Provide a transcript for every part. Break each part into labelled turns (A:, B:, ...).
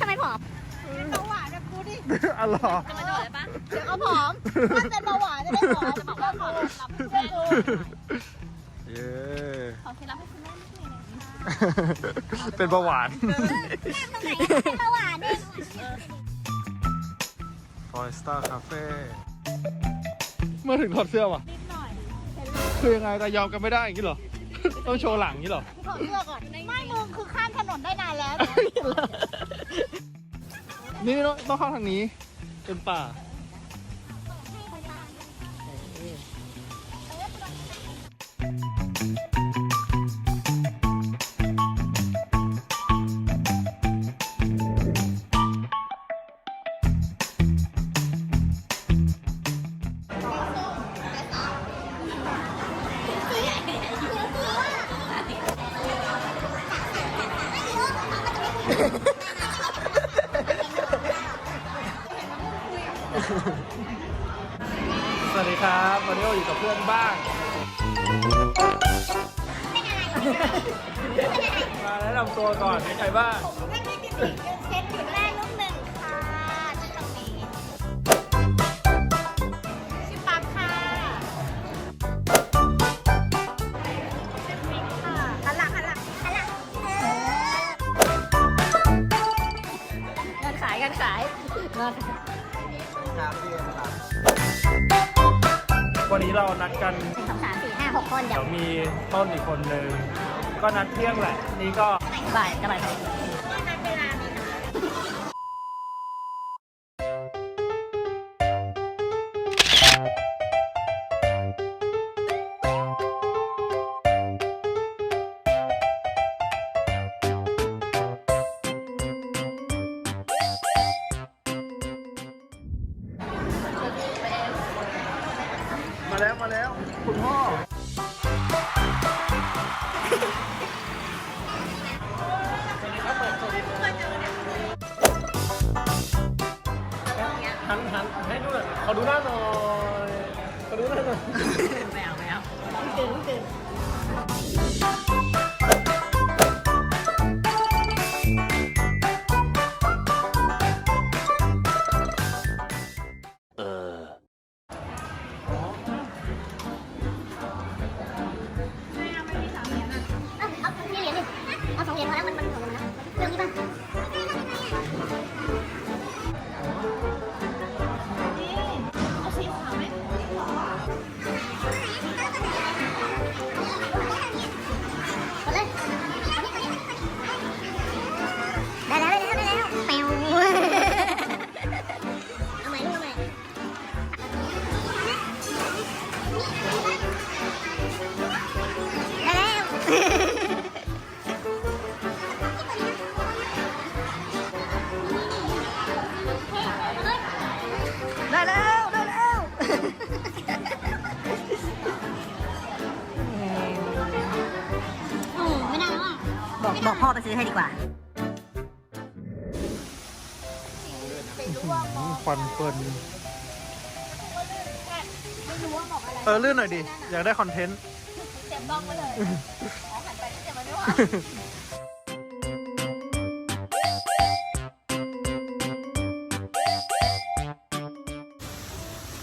A: ทำไมผอม
B: เบาหวานแบบกูดิ
C: อ๋อเหรอ
A: จะมาโดดเลยปะ
B: เดี๋ยวก็ผอมมันเป็นเบาหวานจะได้ผอม
A: จะบอกว่าผอมรับเพื่
B: เพื่
A: อ
B: อนนกู
C: เย้
A: ขอเคล็ดลับให้คุณแม่นิดนึงนะคะ
C: เป็นเบาหวาน
A: ตรงไหนเป็นเบาหวานเอง
C: ฟอยสตาร์คาเฟ่เมื่อถึงถอดเสื้อว่ะ
B: นิดหน่อย
C: คือยังไงแต่ยอมกันไม่ได้อย่างนี้เหรอ ต้องโชว์หลังอย่างนี้เหรอ
B: ถอดเสื้อก่อนไม่มึงคือข้ามถนนได้นานแล้ว
C: นี่ต้องต้องเข้าทางนี้เป็นป่าางมาแนะนำตัวก่อนมีใครบ้าง
B: ไม่ได้กินเซ็ตจุดแรกลูกหนึ่งค่ะชื่อตรงนี้ชื่อปั๊บค่ะชื่อมิกค่ะหันหลังหันหลังหันหลังเออ
A: การขายกาครขาย
C: วันนี้เรานัดกัน
A: หนึ่งสองสามสี่ห้าหกคนเดี๋
C: เดี๋
A: ย
C: ยววมีต้นอีกคนนึงก็นัดเที่ยงแหละ นี่ก็
A: บ่ายก็บ่ายไป
C: แล้วมาแล้วคุณพ่อหันหันให้ดูหน่อยขอดูหน้าหน่อยขอดูหน้าหน่อย
A: ไม่เอาไม่เอา
B: ตื่นตื่น
A: บอกบอกพ่อไปซื้อให้ดีกว่า
C: ควันเฟิร์น
B: ไม่รู้ว่าบอกอะไร
C: เออลื่นหน่อยดิ อยากได้คอนเทนต์
B: เจ็บบ้องไปเลยอ๋อหันไปเจ็บมันไม่ว่า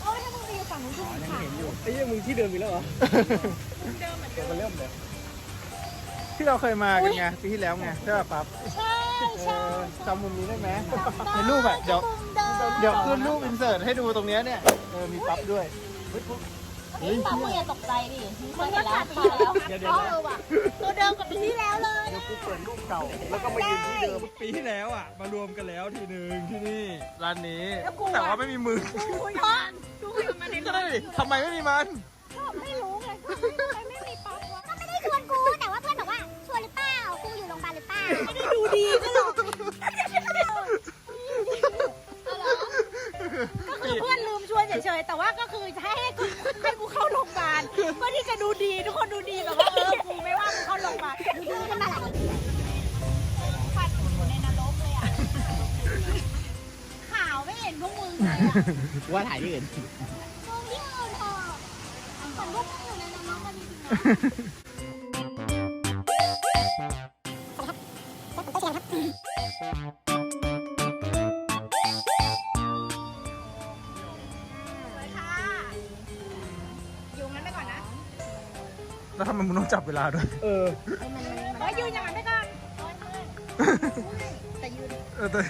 B: โอ้ยถ้ามึงไปอยู่ฝั่งนู้นคือสีขาว
C: ไอ้ยังมึงที่เดิมอีกแล้วเหรอเดิมเหมือนเดิมมันเริ่มเลย ที่เราเคยมากันไงปีที่แล้วไงใช่ป่ะปั๊บ
B: ใช่
C: เอ
B: ใช่
C: อจำมุมนี้ได้ไหมในรูปอะเดี๋ยวเดี๋ยวขึ้นรูปอินเสิร์ตให้ดูตรงเนี้ยเนี่ยเออมีปั๊บด้วยเฮ้ย
B: ป้ามึงอย่าตกใจดิมึงเคยเห็นแล้วปีแล้ว
C: เดี๋ยวเดี๋ยว
B: เออว่ะตัวเดิมกับปีที่แล้วเลย
C: เดี๋ยวกูเปิดรูปเก่าแล้วก็มายืนที่เดิมปีที่แล้วอะมารวมกันแล้วทีหนึ่งที่นี่ร้านนี้แต่ว่าไม่มีมึง
B: กูย้อนกูอยู่มาใน
C: ก็ได้ดิทำไมไม่มีมัน
B: ไม่รู้ไง ไม่ได้ดูดีก็หรอกก็คือเพื่อนลืมชวนเฉยๆแต่ว่าก็คือให้ให้กูให้กูเข้าโรงพยาบาลเพื่อที่จะดูดีทุกคนดูดีแบบว่าเออกูไม่ว่ากูเข้าโรงพยาบาลดูดีกันมาหลายฟันอยู่ในนรกเลยอะข่าวไม่เห็นพวกมึงเลยอะ
C: ว่าถ่ายที่อื่น
A: มึงที่อื่นเถอะเหมือนพวกมึงอยู่ในนรกกันจริงๆนะ
C: แล้วทำไมมึงต้องจับเวลาด้วย เออ
B: เฮ้ยยืนอย่างนั้นไปก่อนแต่ยืน
C: เออแต่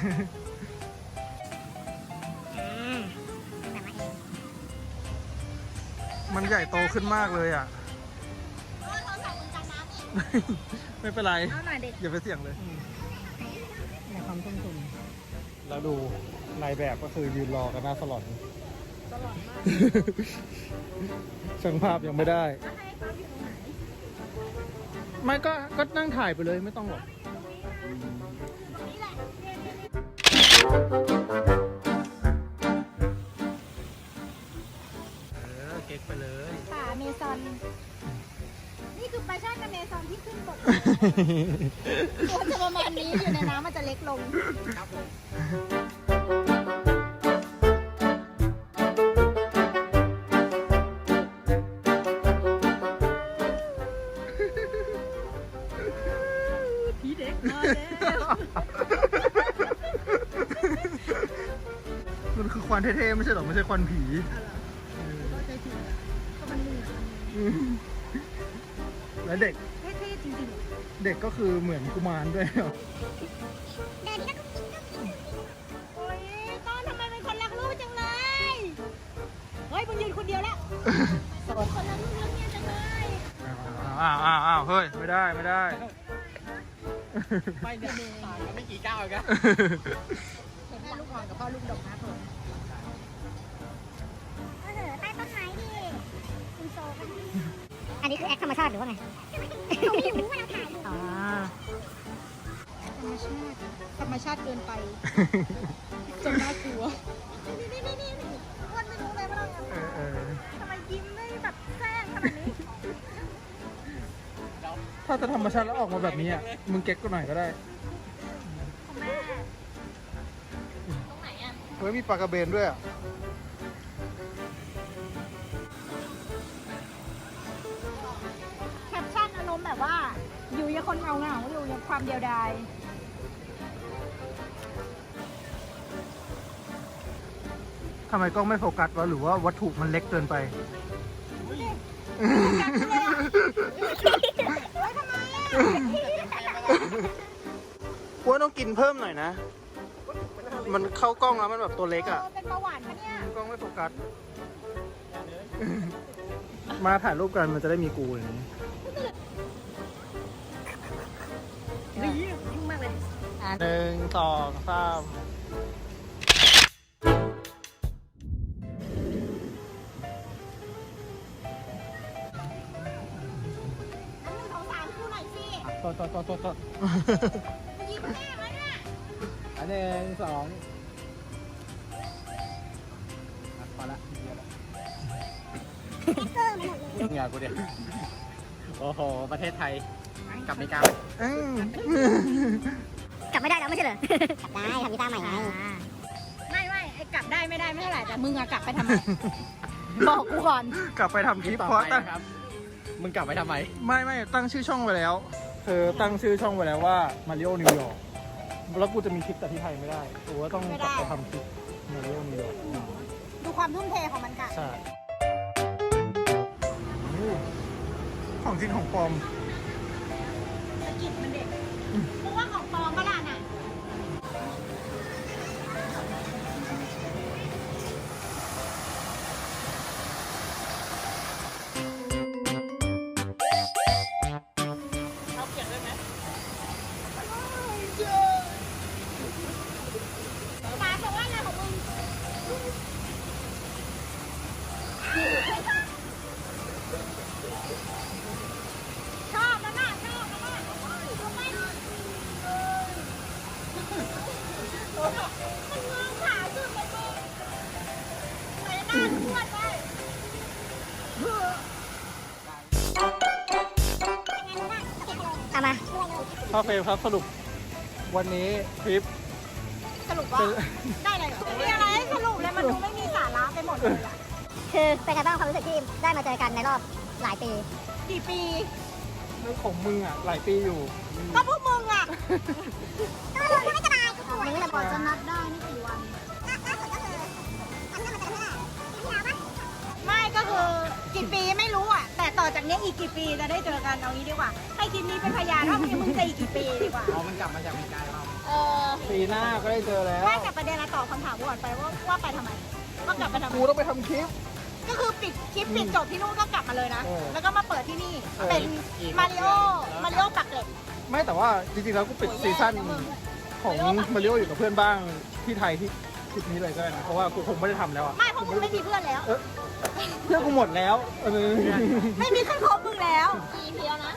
C: มันใหญ่โตขึ้นมากเลยอะ ไม่เป็นไร
B: เอาหน่อยเด็ก
C: อย่าไปเสี่ยงเลยแล้วดูนายแบบก็คือยืนรอกันหน้าสลอนสลอนมาก ช่างภาพยังไม่ได้ ไม่ก็ก็นั่งถ่ายไปเลยไม่ต้องหรอก เออเก๊กไปเลย
B: ป่าเมซอน นี่คือปลาช่อนกับเมซอนที่ขึ้นบกตัวจะประมาณนี้อยู่ในน้ำมันจะเล็กลงพี่
C: อนเท่ๆไม่ใช่หรอกไม่ใช่ควันผี
B: ก็ใจถึงก็มันเหนื่อย
C: อืมแล้วเด็ก
B: เท่ๆจริง
C: เด็กก็คือเหมือนกุมารด้วย
B: ๆโอ้ยต้นทำไมเป็นคนรักลูกจังเลย เฮ้ยมึงยืนคนเดียวแล้วคนรักลูกรักเมียจังเลย
C: อ้าวอ้าวอ้าวเฮ้ยไม่ได้ไม่ได้
D: ไม่เนี่ยต่างกันไม่กี่ก้าวเองอะ
B: เห็นแม่ลูกอ่อนกับพ่อลูกดกนะ
A: นนี้คือแอคธรรมชาติหรือว่าไงเราไม่รู้ว่าเราถ่ายอยู่
B: อ๋อธรรมชาติธรรมชาติเกินไป จนน่ากลัว
A: นี่นี่นี่นี่อ้วนไม่รู้เลยว่าเรา
C: เออเออ
B: ทำไมยิ้มได้แบบแซ่งขนาดนี้
C: ถ้าจะธรรมชาติแล้วออกมาแบบนี้อะมึงเก๊กก็หน่อยก็ได้
B: ของแม่
C: เฮ้ยมีปลากระเบนด้วยอะ
B: อยู่ยังคนเงาเงาๆอยู่ยังความเดียวดาย
C: ทำไมกล้องไม่โฟกัสวะหรือว่าวัตถุมันเล็กเกินไปกลัวต้องกินเพิ่มหน่อยนะ มันเข้ากล้องแล้วมันแบบตัวเล็กอะ
B: เออเป็นเบาหวานปะเนี่ย
C: กล้องไม่โฟกัส มาถ่ายรูปกันมันจะได้มีกูอย่างนี้
B: ยุ่งมากเลย
C: หนึ่งสองสาม
B: อันหนึ่งของสามคู่หน่อยสิ
C: โทษโทษโทษโทษโทษ
B: ยิ้มแม่มาเนี่ย
C: อันหนึ่งสองอะพอละเดี๋ยวละ
A: เกอร์มาหมดเลย
D: เหงื่อกูเดียวโอ้โห ประเทศไทย กลับอเมริกา
C: อืม
A: กลับไม่ได้แล้วไม่ใช่เหรอ กลับได้ทำกีตาร์ใหม่ไง
B: ไม่ไม่ไอ้กลับได้ไม่ได้ไม่เท่าไหร่แต่มึงอะกลับไปทำไมบอกกูก่อน
C: กลับไปทำคลิป
D: ต่อ
C: เพราะ
D: ไป
C: ตั้ง
D: นะครับ มึงกลับไปทำไม
C: ไม่ไม่ตั้งชื่อช่องไว้แล้วเธอตั้งชื่อช่องไว้แล้วว่ามาริโอนิวยอร์กแล้วกูจะมีคลิปแต่ที่ไทยไม่ได้กูว่าต้อง
B: ไม่
C: กลับ
B: ได้
C: ไปทำคลิปมาริโอนิวยอร์ก
B: ดูความทุ่มเทของมันกัน
C: ใช่โอ้ของจริงของปลอม
B: งงขาสุดเลยมึงไปหน้าขวดไป
A: เอามา
C: เข้าเฟรมครับสรุปวันนี้ทริป
B: สรุปว่า
C: เป็น
B: ได้อะไรเหรอมีอะไรให้สรุปเลยมันดูไม่มีสาระไปหมดเลยอะ
A: คือเป็นไงบ้างความรู้สึกที่ได้มาเจอกันในรอบหลายปี
B: กี่ปี
C: เรื่องของมึงอะหลายปีอยู่
B: ก็พวกมึงอะ
A: ก็เราไม่สบายกูป่วย
B: กว่าจะนัดได้นี่กี่วัน
A: ล่าสุดก็คืออันนี้มันจะไม่ได้ปีที่แล้วปะ
B: ไม่ก็คือกี่ปีไม่รู้อะ แต่ต่ออจากเนี้ยอีกกี่ปีจะได้เจอกันเอางี้ดีกว่า ให้คลิปนี้เป็นพยานว่ามึงมึงจะอีกกี่ปีดีกว่า
D: อ๋อมันกลับมาจากอเมริกาเรา
B: เออ
C: ปีหน้าก็ได้เจอแล้ว
B: ไม่กลับประเด็นละตอบคำถามก่อนไปว่าว่าไปทำไมว่ากลับไปทำไม
C: กูต้องไปทำคลิป
B: ก็คือปิดคลิปปิดจบที่นู่นก็กลับมาเลยนะ
C: เออ
B: แล้วก็มาเปิดที่นี่
C: เออ
B: เป็นมาริโอ มาริโอปักเหล็ก
C: ไม่แต่ว่าจริงๆแล้วกูปิดซีซั่น ของมาริโออยู่กับเพื่อนบ้างที่ไทยที่คลิปนี้เลยก็ได้นะเพราะว่ากูคงไม่ได้ทำแล้วอะ
B: ไม่เพราะมึงไม่มีเพื่อนแล้ว
C: เออเพื่อนกูหมดแล้วเออ
B: ไม่มีใครคบมึงแล้วกี่ทีแล้วนะ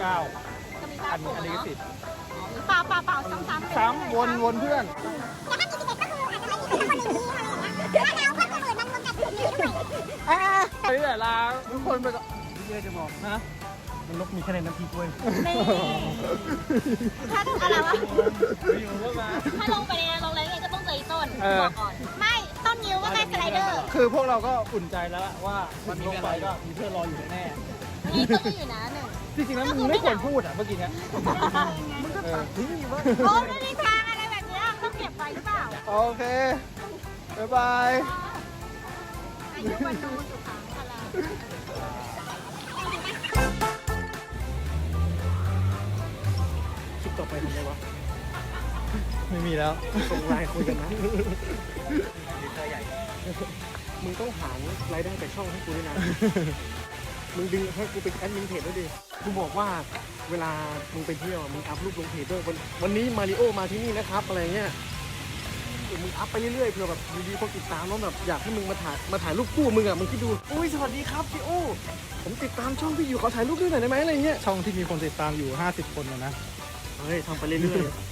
C: เก้า
B: จะมี
C: อั
B: การ
C: น
B: โผล่
C: อันนี้
B: เนาะ
C: สิบ
B: เปล่าเปล่าเปล่าซ้ำๆไป
C: ซ้ำวนวนเพื่อน
A: แล้วถ้ามีสิบเอ็ดก็คืออาจจะไม่มีคนอื่นดีอะไรอย่างเงี้ยแล้วเอาคนอื่นมันรวมกับคนอื่นด้วย
C: อ่าไอ้เนี่ยลาทุกคนไปก่อน
D: เยอะจะบอก
C: นะ
D: มั นนกมีแค่ในน้ำพริกเว้ย
B: นี่ถ้าอะไรวะ
C: อยู่ก็มา
B: ถ้าลงไปในลงอะไรเงี้ยก็ต้องเจออีต้น
C: เออ
B: บอกก่อน ไม่ต้นนิ้วก็ได้สไลเดอร์
C: คือพวกเราก็อุ่นใจแล้วล่ะว่ามันลงไปก็มีเพื่อนรออยู่แน่
B: นี่ต้นก็อยู่นะหนึ่ง
C: ๆจริงๆแล้วมึงไม่ควรพูดอะเมื่อกี้เนี้ยเออ
B: โอ้ไม่มีทางอะไรแบบเนี้ยต้องเก็บไว้หรือเปล่า
C: โอเคบ๊ายบาย
B: อายุวันโนสุขังพลัง
C: ไม่มีแล้ว
D: ส่งไลน์คุยกันนะมึงต้องหารายได้จากช่องให้กูด้วยนะ มึงดึงให้กูเป็นแอดมินเพจด้วยดิ กูบอกว่าเวลามึงไปเที่ยวมึงอัพรูปลงเพจด้วยวันวันนี้มาริโอมาที่นี่นะครับ อะไรเงี้ยเดี๋ยวมึงอัพไปเรื่อยๆเผื่อแบบมีดีคนติดตามแล้วแบบอยากให้มึงมาถ่ายมาถ่ายรูปคู่มึงอะมึงคิดดูอุ้ยสวัสดีครับพี่โอผมติดตามช่องพี่อยู่ขอถ่ายรูปด้วยหน่อยได้ไหมอะไรเงี้ย
C: ช่องที่มีคนติดตามอยู่ 50 คนนะนะ
D: เฮ้ยทำไปเรื่อยๆ